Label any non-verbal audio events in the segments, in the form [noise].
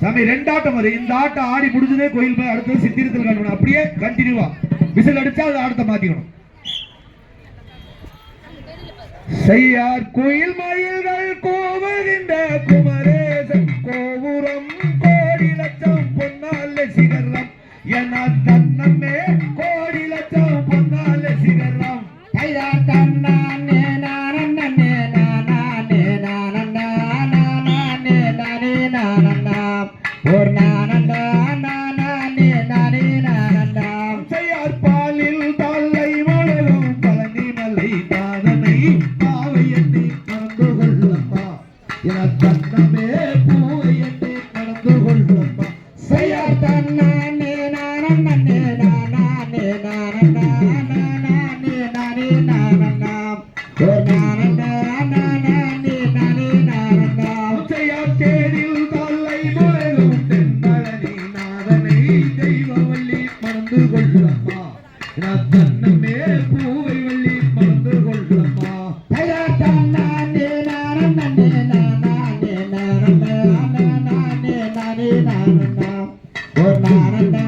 சாமி ரெண்டாட்டம் வரும் இந்த ஆட்டம் ஆடி முடிஞ்சதே கோயில் போய் அடுத்தது சித்திரத்தில் அப்படியே கண்டினியூவா விசில் அடிச்சா அது ஆட்டத்தை செய்யார் கோயில் மயில்கள் கோவகின்ற குமரே. Por na na na Cara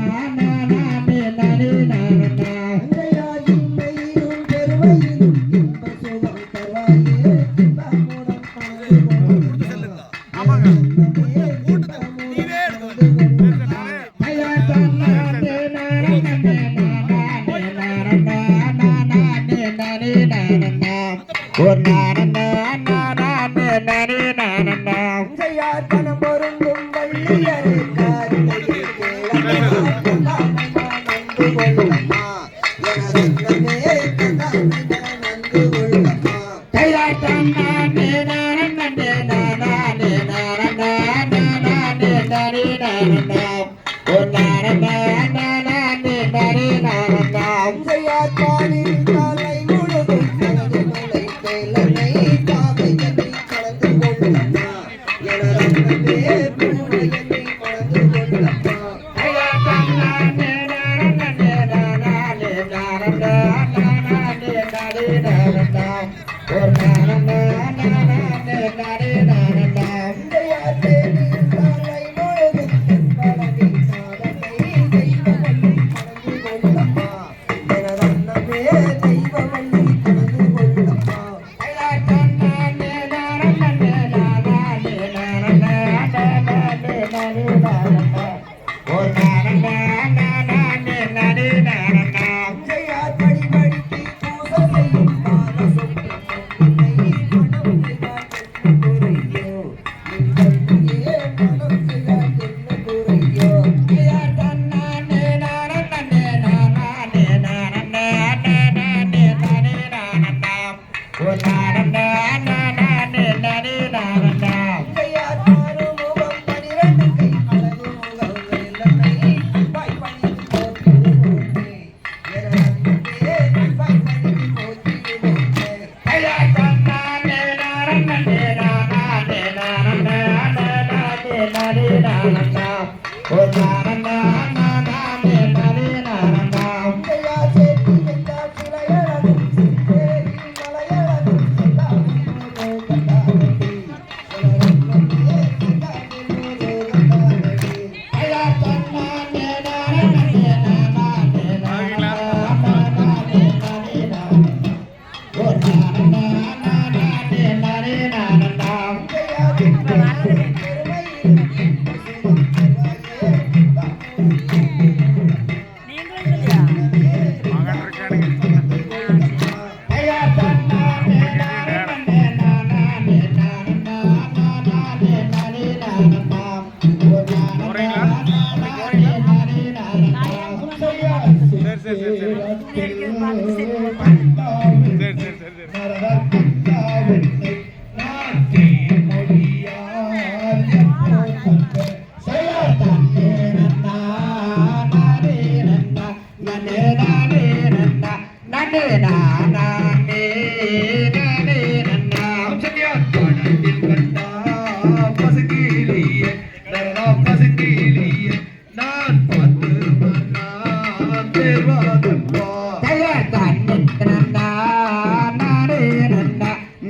boom. [clears throat]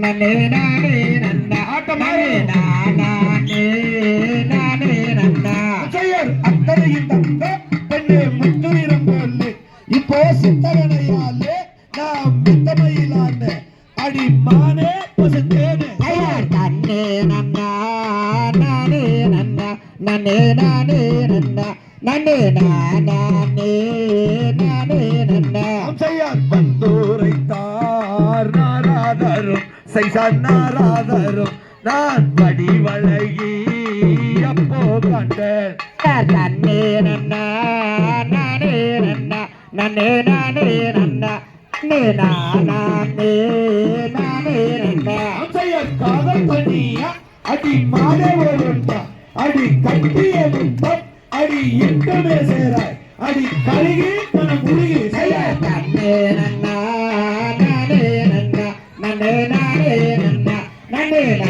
நன்னே நானே நன்னா ஆட்டமானே நானே நானே நன்னா விஜயர் அத்தனையில் தந்த பெண்ணே முத்துயிரம் போல்லு இப்போ சித்தவனையாலே நாம் மித்தமையிலான அடி மானே பசுத்தேனே. ஐயார் தன்னே நன்னா நானே நன்னா நன்னே நானே நன்னா நன்னே நானா நாராதரும் நான் வடிவழகி அப்போ கண்டேன். தன்னே நன்னா நானே நன்னா நன்னே நானே நன்னா நன்னே நானே நானே நன்னா. காதல் தனியா அடி அடி கட்டிய அடி எட்டுமே சேராய் அடி கருகி மன முருகி நன்னே நன்னா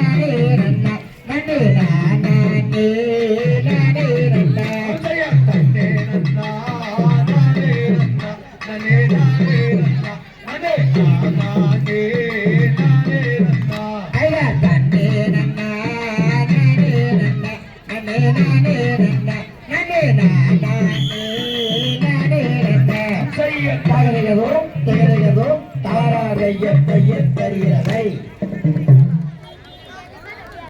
நன்னே நானே நன்னா நன்னே நானே.